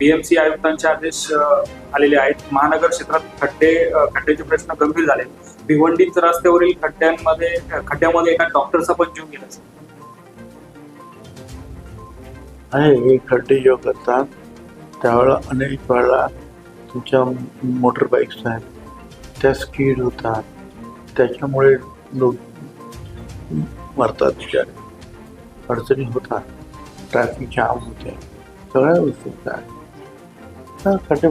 BMC आयुक्तांचे आदेश आलेले आहेत. महानगर क्षेत्रात खड्डे खड्ड्याचे प्रश्न गंभीर झाले. भिवंडीत रस्त्यावरील खड्ड्यांमध्ये खड्ड्यामध्ये एका डॉक्टरचा पण जीव गेला. आहे हे खड्डे जो करतात त्यावेळेला अनेक वेळा तुमच्या मोटर बाईक्स आहेत त्या स्कीड होतात. त्याच्यामुळे लोक मरतात बिचारे. अडचणी होतात. ट्रॅफिक जाम होते. सगळ्या गोष्टी होतात. तर खड्डे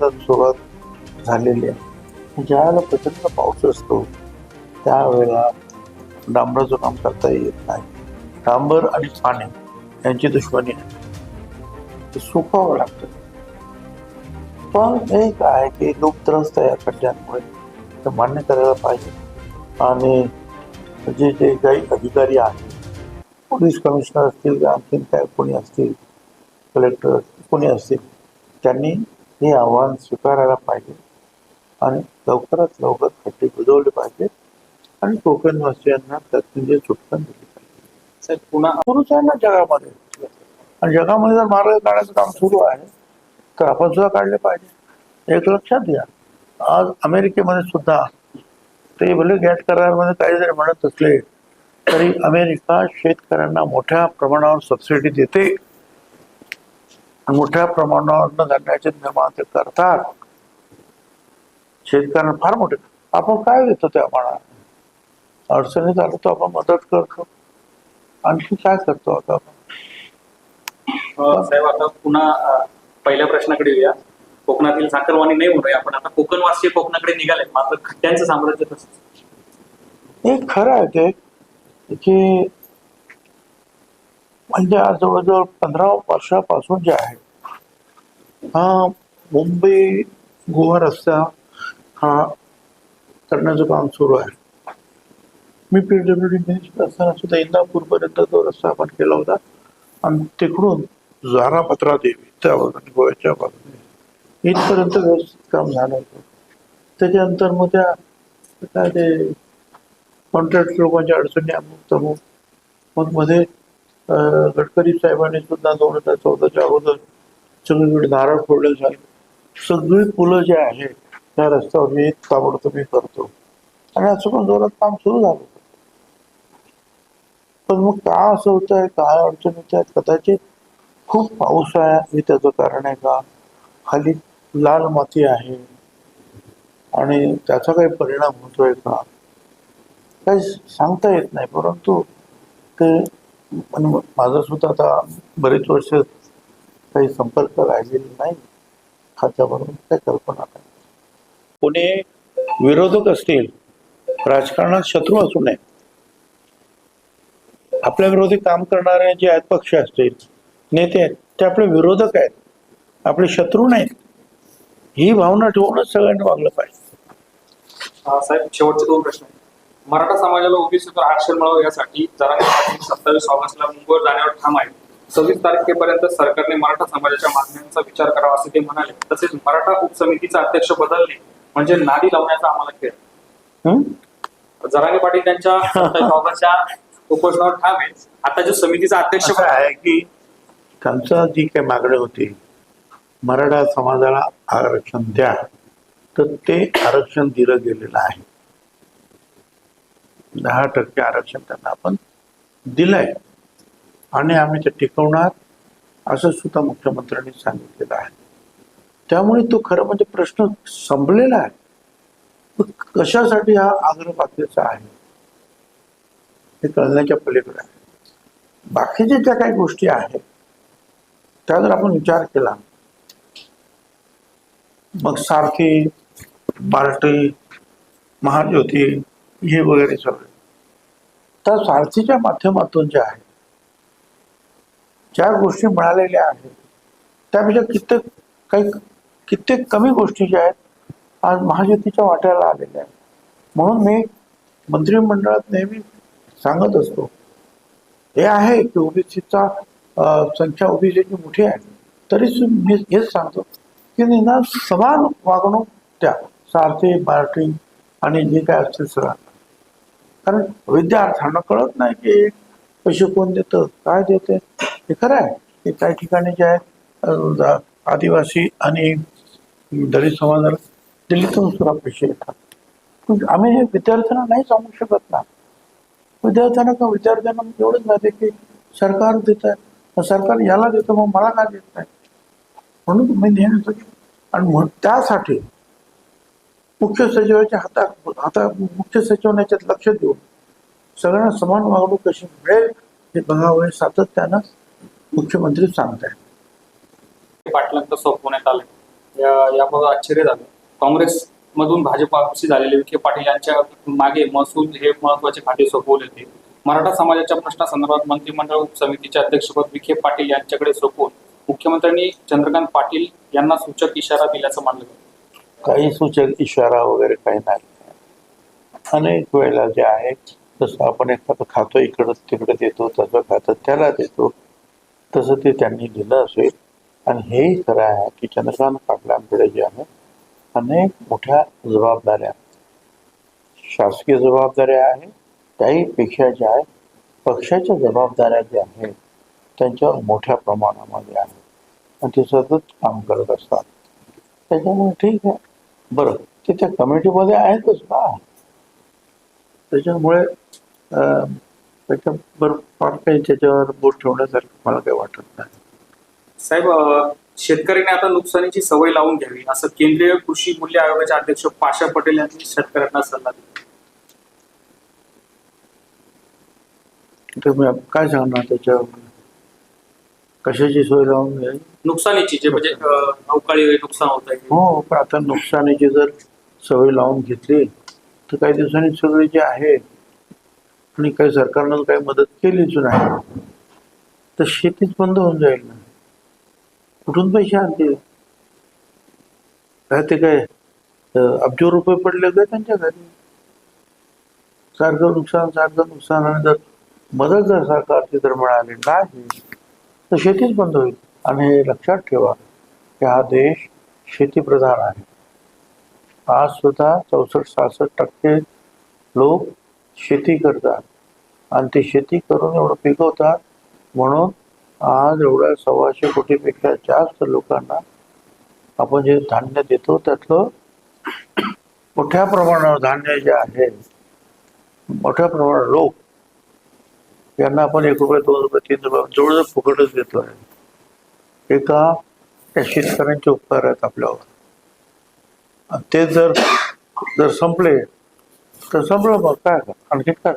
तर सुरुवात झालेली आहे. ज्यावेळेला प्रचंड पाऊस असतो त्यावेळेला डांबराचं काम करता येत नाही. डांबर आणि पाणी यांची दुश्मनी आहे. ते सुकावं लागतं. पण एक आहे की लोक त्रस्त या खड्ड्यांमुळे ते मान्य करायला पाहिजे. आणि जे जे काही अधिकारी आहेत पोलीस कमिशनर असतील आणखीन काय कोणी असतील कलेक्टर कोणी असतील त्यांनी हे आव्हान स्वीकारायला पाहिजे. आणि लवकरात लवकर खड्डे बुजवले पाहिजे आणि कोकणवासियांना त्यातून जे सुटका दिली पाहिजे. पुन्हा सुरूच आहे ना जगामध्ये. आणि जगामध्ये जर मार्ग काढायचं काम सुरू आहे तर आपण सुद्धा काढले पाहिजे. एक लक्षात घ्या. आज अमेरिकेमध्ये सुद्धा ते भले गॅट करारमध्ये काही जरी म्हणत असले तरी अमेरिका शेतकऱ्यांना मोठ्या प्रमाणावर सबसिडी देते. मोठ्या प्रमाणावर अन्नधान्याचे निर्माण ते करतात. शेतकऱ्यांना फार मोठे. आपण काय देतो त्या प्रमाणात अडचणीत आलं तर आपण मदत करतो. आणखी काय करतो आता आपण? साहेब आता पुन्हा पहिल्या प्रश्नाकडे येऊया. कोकणातील साखरवाणी नाही म्हणूया आपण आता कोकणवासी कोकणाकडे निघाले मात्र खड्ड्यांचं साम्राज्य तसंच. हे खरं आहे ते की म्हणजे आज जवळजवळ पंधरा वर्षापासून जे आहे हा मुंबई गोवा रस्ता हा करण्याचं काम सुरू आहे. मी पी डब्ल्यू डी मिनिस्टर असताना सुद्धा इंदापूरपर्यंत तो रस्ता आपण केला होता. आणि तिकडून जारापत्रा देवी त्या बाजूने गोव्याच्या बाजूने इथपर्यंत व्यवस्थित काम झालं होतं. त्याच्यानंतर मग त्या काय ते कॉन्ट्रॅक्ट लोकांच्या अडचणी अमुक तमुक मग मध्ये गडकरी साहेबांनी सुद्धा दोन हजार चौदाच्या अगोदर सगळीकडे नारळ फोडले झाले सगळी पुलं जे आहेत त्या रस्त्यावर मी ताबडतोब मी करतो. आणि असं पण जोरात काम सुरू झालं. पण मग का असं होत आहे काय अडचण येत आहेत कदाचित खूप पाऊस आहे हे त्याचं कारण आहे का? खाली लाल माती आहे. आणि त्याचा काही परिणाम होतोय का? काही सांगता येत नाही परंतु ते पण माझं सुद्धा आता बरेच वर्ष काही संपर्क राहिलेला नाही. खात्याबरोबर काही कल्पना नाही. कोणी विरोधक असतील राजकारणात शत्रू असू नये. आपल्या विरोधी काम करणारे जे आहेत पक्ष असतील नेते आहेत ते आपले विरोधक आहेत. आपले शत्रू नाहीत. ही भावना ठेवूनच सगळ्यांनी वागलं पाहिजे. साहेब शेवटचे दोन प्रश्न आहेत. मराठा समाजाला ओबीसीतून आरक्षण मिळावं यासाठी जरांगे पाटील सत्तावीस ऑगस्टला मुंबईवर जाण्यावर ठाम आहे सव्वीस तारखेपर्यंत सरकारने मराठा समाजाच्या मागण्यांचा विचार करावा असे ते म्हणाले. तसेच मराठा उपसमितीचा अध्यक्ष बदलणे म्हणजे नादी लावण्याचा आम्हाला खेळ? जरांगे पाटील त्यांच्या सत्तावीस ऑगस्टच्या उपोषणावर ठाम आहे आता जो समितीचा अध्यक्ष आहे की त्यांचं जी काही मागणी होती मराठा समाजाला आरक्षण द्या तर ते आरक्षण दिलं गेलेलं आहे. दहा टक्के आरक्षण त्यांना आपण दिलंय. आणि आम्ही ते टिकवणार असं सुद्धा मुख्यमंत्र्यांनी सांगितलेलं आहे. त्यामुळे तो खरं म्हणजे प्रश्न संपलेला आहे. कशासाठी हा आग्रह बाकीचा आहे? हे कळण्याच्या पलीकडे आहे. बाकीच्या ज्या काही गोष्टी आहेत त्या जर आपण विचार केला. मग सारथी बार्टी महाज्योती हे वगैरे सगळे. तर सारथीच्या माध्यमातून जे आहे ज्या गोष्टी मिळालेल्या आहेत त्यापेक्षा कित्येक काही कित्येक कमी गोष्टी ज्या आहेत आज महाज्योतीच्या वाट्याला आलेल्या आहेत. म्हणून मी मंत्रिमंडळात नेहमी सांगत असतो हे आहे की ओबीसीचा संख्या ओबीसीची मोठी आहे. तरी मी हेच सांगतो की निदान समान वागणूक द्या. सारथी पार्टी आणि जे काय असतील सगळं. कारण विद्यार्थ्यांना कळत नाही की पैसे कोण देतं काय देते. हे खरं आहे की काही ठिकाणी जे आहे आदिवासी आणि दलित समाजाला दिल्लीतून सुद्धा पैसे येतात. पण आम्ही हे विद्यार्थ्यांना नाही सांगू शकत ना. विद्यार्थ्यांना का विद्यार्थ्यांना म्हणजे एवढंच राहते की सरकार देत आहे. मग सरकार याला देतं मग मला का देत नाही? म्हणून मी नेहमी आणि म्हणून त्यासाठी मुख्य सचिवाच्या हातात हाता मुख्य सचिवांना याच्यात लक्ष देऊन सगळ्यांना समान वागणूक कशी मिळेल हे बघावं हे सातत्यानं मुख्यमंत्री सांगत आहेत. पाटलांचं सोपवण्यात आलं. या याबाबत आश्चर्य झालं. काँग्रेस मधून भाजपाशी झालेले विखे पाटील यांच्या मागे महसूल हे महत्त्वाचे खाते सोपवले होते. मराठा समाजाच्या प्रश्नासंदर्भात मंत्रिमंडळ समितीचे अध्यक्षपद विखे पाटील यांच्याकडे सोपवून मुख्यमंत्र्यांनी चंद्रकांत पाटील यांना सूचक इशारा दिल्याचं मानलं काही सूचक इशारा वगैरे काही नाही. अनेक वेळेला जे आहे जसं आपण एखादं खातो इकडं तिकडे देतो तसं खातं त्याला देतो तसं ते त्यांनी दिलं असेल. आणि हेही खरं आहे की चंद्रकांत पाटलांकडे जे आहे अनेक मोठ्या जबाबदाऱ्या शासकीय जबाबदाऱ्या आहेत त्याही पेक्षा ज्या आहेत पक्षाच्या जबाबदाऱ्या ज्या आहेत त्यांच्यावर मोठ्या प्रमाणामध्ये आहेत. आणि ते सतत काम करत असतात. त्याच्यामुळे ठीक आहे. बरं. ते त्या कमिटीमध्ये आहेतच ना. त्याच्यामुळे अं, त्याच्यावर फार काही त्याच्यावर बोट ठेवण्यासारखं मला काही वाटत नाही. साहेब शेतकऱ्यांनी आता नुकसानीची सवय लावून घ्यावी असं केंद्रीय कृषी मूल्य आयोगाचे अध्यक्ष पाशा पटेल यांनी शेतकऱ्यांना सल्ला दिला. तर मी काय सांगणार त्याच्यावर? कशाची सोय लावून घ्यावी? नुकसानीची जे म्हणजे अं, अवकाळी नुकसान होत आहे. हो पण आता नुकसानीची जर सवय लावून घेतली तर काही दिवसांनी सगळे जे आहे आणि काही सरकारनं काही मदत केलीच नाही तर शेतीच बंद होऊन जाईल ना. कुठून पैसे आणतील? काय ते काय अं, अब्ज रुपये पडले काय त्यांच्या घरी? सारखं नुकसान सारखं नुकसान आणि जर मदत जर सरकारची जर मिळाली नाही. तर शेतीच बंद होईल. आणि हे लक्षात ठेवा की हा देश शेतीप्रधान आहे. आज सुद्धा चौसष्ट सहासष्ट टक्के लोक शेती करतात. आणि ते शेती करून एवढं पिकवतात म्हणून आज एवढ्या सव्वाशे कोटीपेक्षा जास्त लोकांना आपण जे धान्य देतो त्यातलं मोठ्या प्रमाणावर धान्य जे आहे मोठ्या प्रमाणात लोक यांना आपण एक रुपये दोन रुपये तीन रुपये जवळजवळ फुकटच देतो आहे एका त्या शेतकऱ्यांचे उपकार आहेत आपल्यावर. आणि ते जर जर संपले तर संपलं मग काय आणखी काय?